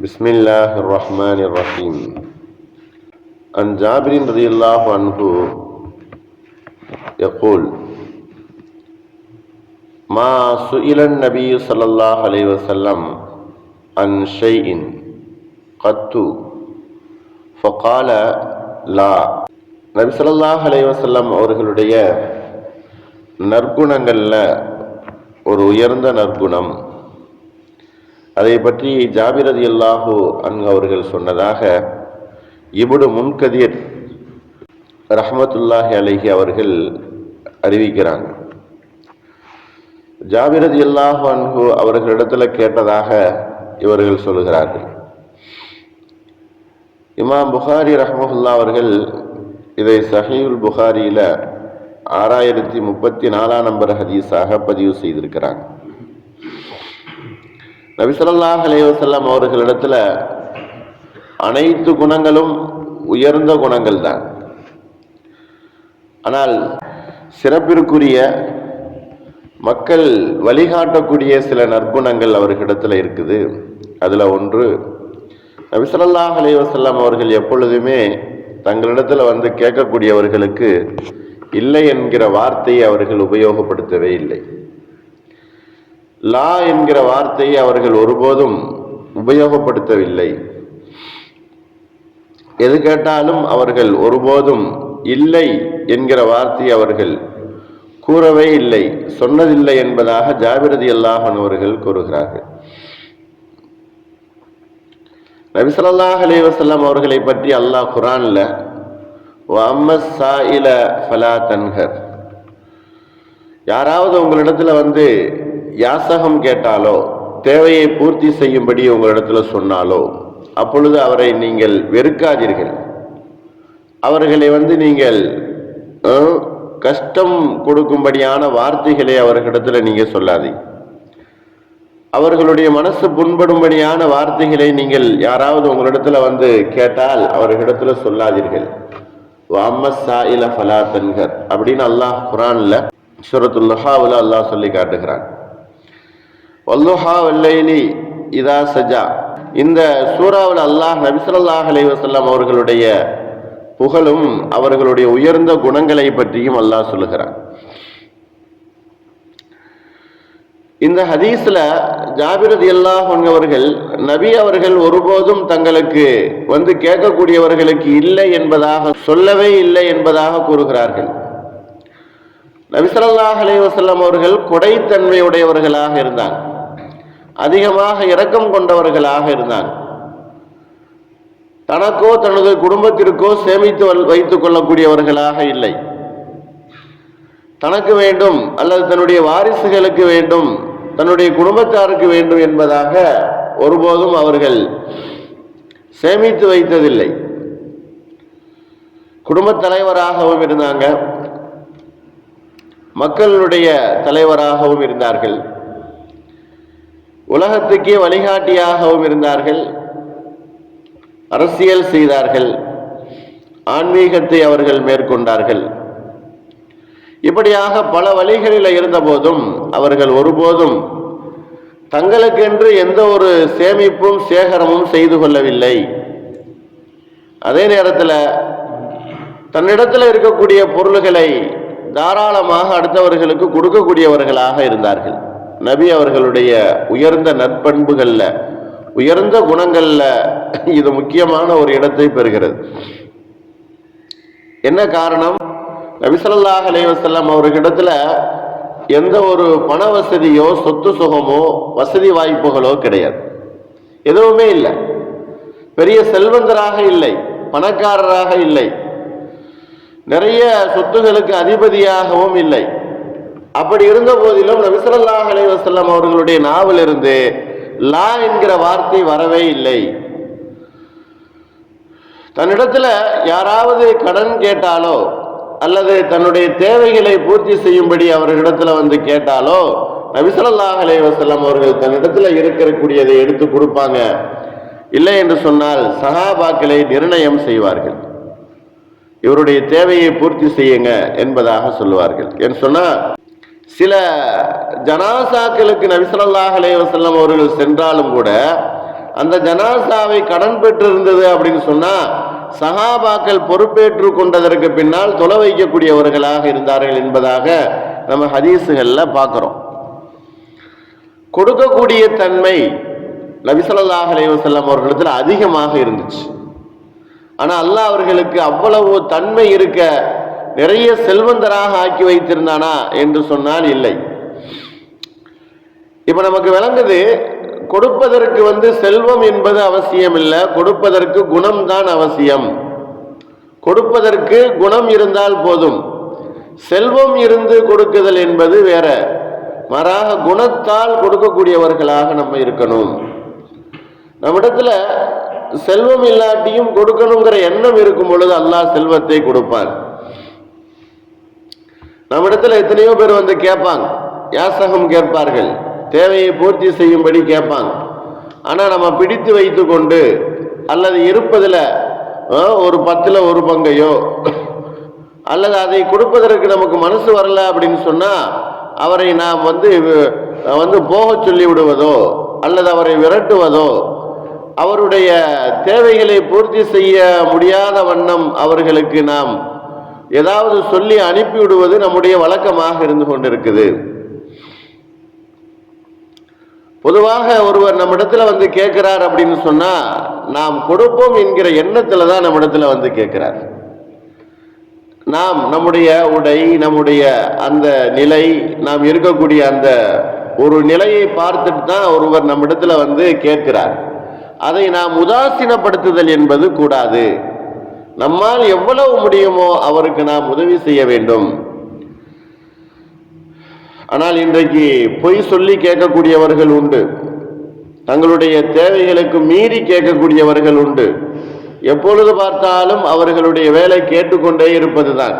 بسم الله الرحمن الرحيم عن جابر رضي الله عنه يقول ما سئل النبي صلى الله عليه وسلم عن شيء قط فقال لا நபி ஸல்லல்லாஹு அலைஹி வஸல்லம் அவர்களுடைய நற்குணங்களில் ஒரு உயர்ந்த நற்குணம் அதை பற்றி ஜாபிரதி அல்லாஹு அன்கு அவர்கள் சொன்னதாக இபுடு முன்கதிர் ரஹமத்துல்லாஹி அலஹி அவர்கள் அறிவிக்கிறாங்க. ஜாபிரதி அல்லாஹு அன்ஹு அவர்களிடத்தில் கேட்டதாக இவர்கள் சொல்கிறார்கள். இமாம் புகாரி ரஹமஹுல்லா அவர்கள் இதை சஹீல் புகாரியில் ஆறாயிரத்தி முப்பத்தி நாலாம் நம்பர் ஹதீஸாக பதிவு செய்திருக்கிறாங்க. நபிசல்லாஹ் அலைவசல்லாம் அவர்களிடத்தில் அனைத்து குணங்களும் உயர்ந்த குணங்கள் தான் ஆனால் சிறப்பிற்குரிய மக்கள் வழிகாட்டக்கூடிய சில நற்குணங்கள் அவர்களிடத்தில் இருக்குது. அதில் ஒன்று நபிசல்லாஹ் அலைவசல்லாம் அவர்கள் எப்பொழுதுமே தங்களிடத்தில் வந்து கேட்கக்கூடியவர்களுக்கு இல்லை என்கிற வார்த்தையை அவர்கள் உபயோகப்படுத்தவே இல்லை. லா என்கிற வார்த்தையை அவர்கள் ஒருபோதும் உபயோகப்படுத்தவில்லை. எது கேட்டாலும் அவர்கள் ஒருபோதும் இல்லை என்கிற வார்த்தையை அவர்கள் கூறவே இல்லை சொன்னதில்லை என்பதாக ஜாபிரதி அல்லாஹன் அவர்கள் கூறுகிறார்கள். நபிசல்லாஹ் அலைவசல்லாம் அவர்களை பற்றி அல்லாஹ் குரான்ல அம்மஸ் சாயில ஃபலா தன்ஹர். யாராவது உங்களிடத்துல வந்து யாசகம் கேட்டாலோ தேவையை பூர்த்தி செய்யும்படி உங்களிடத்துல சொன்னாலோ அப்பொழுது அவரை நீங்கள் வெறுக்காதீர்கள். அவர்களை வந்து நீங்கள் கஷ்டம் கொடுக்கும்படியான வார்த்தைகளை அவர்களிடத்துல நீங்க சொல்லாதீங்க. அவர்களுடைய மனசு புண்படும்படியான வார்த்தைகளை நீங்கள் யாராவது உங்களிடத்துல வந்து கேட்டால் அவர்களிடத்துல சொல்லாதீர்கள். வாமஸ்ஸா இல ஃபலா தன்கர் அப்படின்னு அல்லாஹ் குரான்ல சுரத்துல்லஹாவில் அல்லாஹ் சொல்லி காட்டுகிறான். வல்லுஹா வல்லைலி இதா சஜா இந்த சூறாவில் அல்லாஹ் நபிசல்லாஹ் அலைவசல்லாம் அவர்களுடைய புகழும் அவர்களுடைய உயர்ந்த குணங்களை பற்றியும் அல்லாஹ் சொல்லுகிறான். இந்த ஹதீஸ்ல ஜாபிரத் அல்லாஹ் அவர்கள் நபி அவர்கள் ஒருபோதும் தங்களுக்கு வந்து கேட்கக்கூடியவர்களுக்கு இல்லை என்பதாக சொல்லவே இல்லை என்பதாக கூறுகிறார்கள். நபிசல்லாஹ் அலைவசல்லாம் அவர்கள் கொடைத்தன்மையுடையவர்களாக இருந்தாங்க. அதிகமாக இரக்கம் கொண்டவர்களாக இருந்தாங்க தனக்கோ தனது குடும்பத்திற்கோ சேமித்து வைத்துக் கொள்ளக்கூடியவர்களாக இல்லை. தனக்கு வேண்டும் அல்லது தன்னுடைய வாரிசுகளுக்கு வேண்டும் தன்னுடைய குடும்பத்தாருக்கு வேண்டும் என்பதாக ஒருபோதும் அவர்கள் சேமித்து வைத்ததில்லை. குடும்பத் தலைவராகவும் இருந்தாங்க. மக்களுடைய தலைவராகவும் இருந்தார்கள். உலகத்துக்கே வழிகாட்டியாகவும் இருந்தார்கள். அரசியல் செய்தார்கள். ஆன்மீகத்தை அவர்கள் மேற்கொண்டார்கள். இப்படியாக பல வழிகளில் இருந்தபோதும் அவர்கள் ஒருபோதும் தங்களுக்கென்று எந்த ஒரு சேமிப்பும் சேகரமும் செய்து கொள்ளவில்லை. அதே நேரத்தில் தன்னிடத்தில் இருக்கக்கூடிய பொருள்களை தாராளமாக அடுத்தவர்களுக்கு கொடுக்கக்கூடியவர்களாக இருந்தார்கள். நபி அவர்களுடைய உயர்ந்த நற்பண்புகள்ல உயர்ந்த குணங்கள்ல இது முக்கியமான ஒரு இடத்தை பெறுகிறது. என்ன காரணம்? நபிசல்லாஹ் அலைவசல்லாம் அவர்களிடத்துல எந்த ஒரு பண வசதியோ சொத்து சுகமோ வசதி வாய்ப்புகளோ கிடையாது. எதுவுமே இல்லை. பெரிய செல்வந்தராக இல்லை பணக்காரராக இல்லை. நிறைய சொத்துகளுக்கு அதிபதியாகவும் இல்லை. அப்படி இருந்த போதிலும் நபிசல்லாஹ் அலைவசல்லாம் அவர்களுடைய நாவிலிருந்து லா என்கிற வார்த்தை வரவே இல்லை. தன்னிடத்துல யாராவது கடன் கேட்டாலோ அல்லது தன்னுடைய தேவைகளை பூர்த்தி செய்யும்படி அவர்களிடத்துல வந்து கேட்டாலோ நபிசல்லாஹ் அலைவசல்லம் அவர்கள் தன்னிடத்துல இருக்கக்கூடியதை எடுத்து கொடுப்பாங்க. இல்லை என்று சொன்னால் சகாபாக்களை நிர்ணயம் செய்வார்கள். இவருடைய தேவையை பூர்த்தி செய்யுங்க என்பதாக சொல்லுவார்கள். என்று சொன்னால் சில ஜனாசாக்களுக்கு நபிசல்லாஹ் அலைஹி அவர்கள் சென்றாலும் கூட அந்த ஜனாசாவை கடன் பெற்றிருந்தது அப்படின்னு சொன்னா சஹாபாக்கள் பொறுப்பேற்று கொண்டதற்கு பின்னால் தொலை வைக்கக்கூடியவர்களாக இருந்தார்கள் என்பதாக நம்ம ஹதீஸுகளில் பார்க்குறோம். கொடுக்கக்கூடிய தன்மை நபிசல்லாஹ் அலைவசல்லம் அவர்களிடத்தில் அதிகமாக இருந்துச்சு. ஆனால் அல்லாஹ் அவர்களுக்கு அவ்வளவு தன்மை இருக்க நிறைய செல்வந்தராக ஆக்கி வைத்திருந்தானா என்று சொன்னால் இல்லை. இப்ப நமக்கு விளங்குது கொடுப்பதற்கு வந்து செல்வம் என்பது அவசியம் இல்லை கொடுப்பதற்கு குணம்தான் அவசியம். கொடுப்பதற்கு குணம் இருந்தால் போதும். செல்வம் இருந்து கொடுக்குதல் என்பது வேற. மாறாக குணத்தால் கொடுக்கக்கூடியவர்களாக நம்ம இருக்கணும். நம்மிடத்துல செல்வம் இல்லாட்டியும் கொடுக்கணுங்கிற எண்ணம் இருக்கும் பொழுது அல்லாஹ் செல்வத்தை கொடுப்பான். நம்ம இடத்துல எத்தனையோ பேர் வந்து கேட்பாங்க. யாசகம் கேட்பார்கள். தேவையை பூர்த்தி செய்யும்படி கேட்பாங்க. ஆனால் நம்ம பிடித்து வைத்து கொண்டு அல்லது இருப்பதில் ஒரு பத்தில் ஒரு பங்கையோ அல்லது அதை கொடுப்பதற்கு நமக்கு மனசு வரல அப்படின்னு சொன்னால் அவரை நாம் வந்து வந்து போக சொல்லி விடுவதோ அல்லது அவரை விரட்டுவதோ அவருடைய தேவைகளை பூர்த்தி செய்ய முடியாத வண்ணம் அவர்களுக்கு நாம் ஏதாவது சொல்லி அனுப்பிவிடுவது நம்முடைய வழக்கமாக இருந்து கொண்டிருக்குது. பொதுவாக ஒருவர் நம்மிடத்துல வந்து கேட்கிறார் அப்படின்னு சொன்னா நாம் கொடுப்போம் என்கிற எண்ணத்துல தான் நம்மிடத்துல வந்து கேட்கிறார். நாம் நம்முடைய உடை நம்முடைய அந்த நிலை நாம் இருக்கக்கூடிய அந்த ஒரு நிலையை பார்த்துட்டு தான் ஒருவர் நம்மிடத்துல வந்து கேட்கிறார். அதை நாம் உதாசீனப்படுத்துதல் என்பது கூடாது. நம்மால் எவ்வளவு முடியுமோ அவருக்கு நாம் உதவி செய்ய வேண்டும். ஆனால் இன்றைக்கு பொய் சொல்லி கேட்கக்கூடியவர்கள் உண்டு. தங்களுடைய தேவைகளுக்கு மீறி கேட்கக்கூடியவர்கள் உண்டு. எப்பொழுது பார்த்தாலும் அவர்களுடைய வேலை கேட்டுக்கொண்டே இருப்பதுதான்.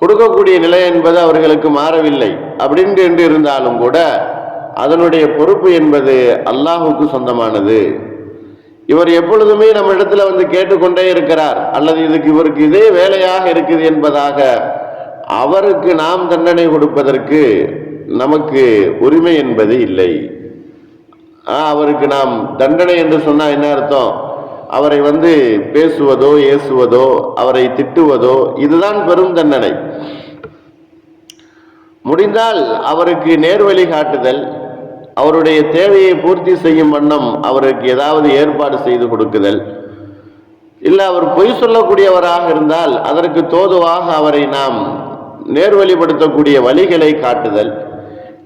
கொடுக்கக்கூடிய நிலை என்பது அவர்களுக்கு மாறவில்லை. அப்படின்னு என்று இருந்தாலும் கூட அதனுடைய பொறுப்பு என்பது அல்லாஹுக்கு சொந்தமானது. இவர் எப்பொழுதுமே நம்ம இடத்துல வந்து கேட்டுக்கொண்டே இருக்கிறார். அல்லது இதுக்கு இவருக்கு இதே வேலையாக இருக்குது என்பதாக அவருக்கு நாம் தண்டனை கொடுப்பதற்கு நமக்கு உரிமை என்பது இல்லை. அவருக்கு நாம் தண்டனை என்று சொன்னால் என்ன அர்த்தம்? அவரை வந்து பேசுவதோ ஏசுவதோ அவரை திட்டுவதோ இதுதான் பெரும் தண்டனை. முடிந்தால் அவருக்கு நேர்வழி காட்டுதல் அவருடைய தேவையை பூர்த்தி செய்யும் வண்ணம் அவருக்கு ஏதாவது ஏற்பாடு செய்து கொடுக்குதல். இல்லை அவர் பொய் சொல்லக்கூடியவராக இருந்தால் அதற்கு தோதுவாக அவரை நாம் நேர்வழிப்படுத்தக்கூடிய வழிகளை காட்டுதல்.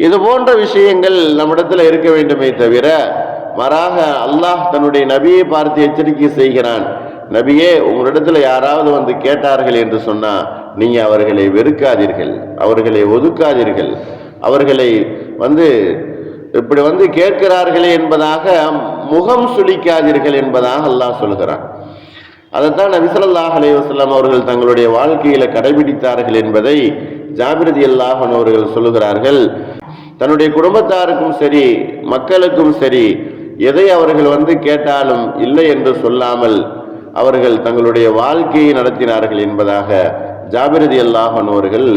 இது போன்ற விஷயங்கள் நம்மிடத்தில் இருக்க வேண்டுமே தவிர மாறாக அல்லாஹ் தன்னுடைய நபியை பார்த்து எச்சரிக்கை செய்கிறான். நபியே உங்களிடத்தில் யாராவது வந்து கேட்டார்கள் என்று சொன்னால் நீங்கள் அவர்களை வெறுக்காதீர்கள் அவர்களை ஒதுக்காதீர்கள். அவர்களை வந்து இப்படி வந்து கேட்கிறார்களே என்பதாக முகம் சுழிக்காதீர்கள் என்பதாக அல்லாஹ் சொல்கிறான். அதைத்தான் நபிசல்லாஹ் அலைவாஸ்லாம் அவர்கள் தங்களுடைய வாழ்க்கையில கடைபிடித்தார்கள் என்பதை ஜாபிரதி அல்லாஹன் அவர்கள் சொல்லுகிறார்கள். தன்னுடைய குடும்பத்தாருக்கும் சரி மக்களுக்கும் சரி எதை அவர்கள் வந்து கேட்டாலும் இல்லை என்று சொல்லாமல் அவர்கள் தங்களுடைய வாழ்க்கையை நடத்தினார்கள் என்பதாக ஜாபிரதி அல்லாஹன் அவர்கள்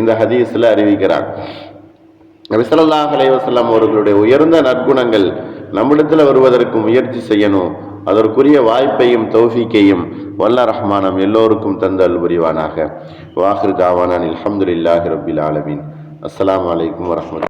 இந்த ஹதீஸில் அறிவிக்கிறார். நபிசல்லாஹ் அலைவசல்லாம் அவர்களுடைய உயர்ந்த நற்குணங்கள் நம்மிடத்தில் வருவதற்கு முயற்சி செய்யணும். அதற்குரிய வாய்ப்பையும் தௌஃபிக்கையும் வல்ல ரஹ்மானம் எல்லோருக்கும் தந்தல் புரிவானாக வாஹிர் தாவானான் அலமதுல்லாஹி ரபில் ஆலமின். அஸ்லாம் வலைக்கம் வரமத்து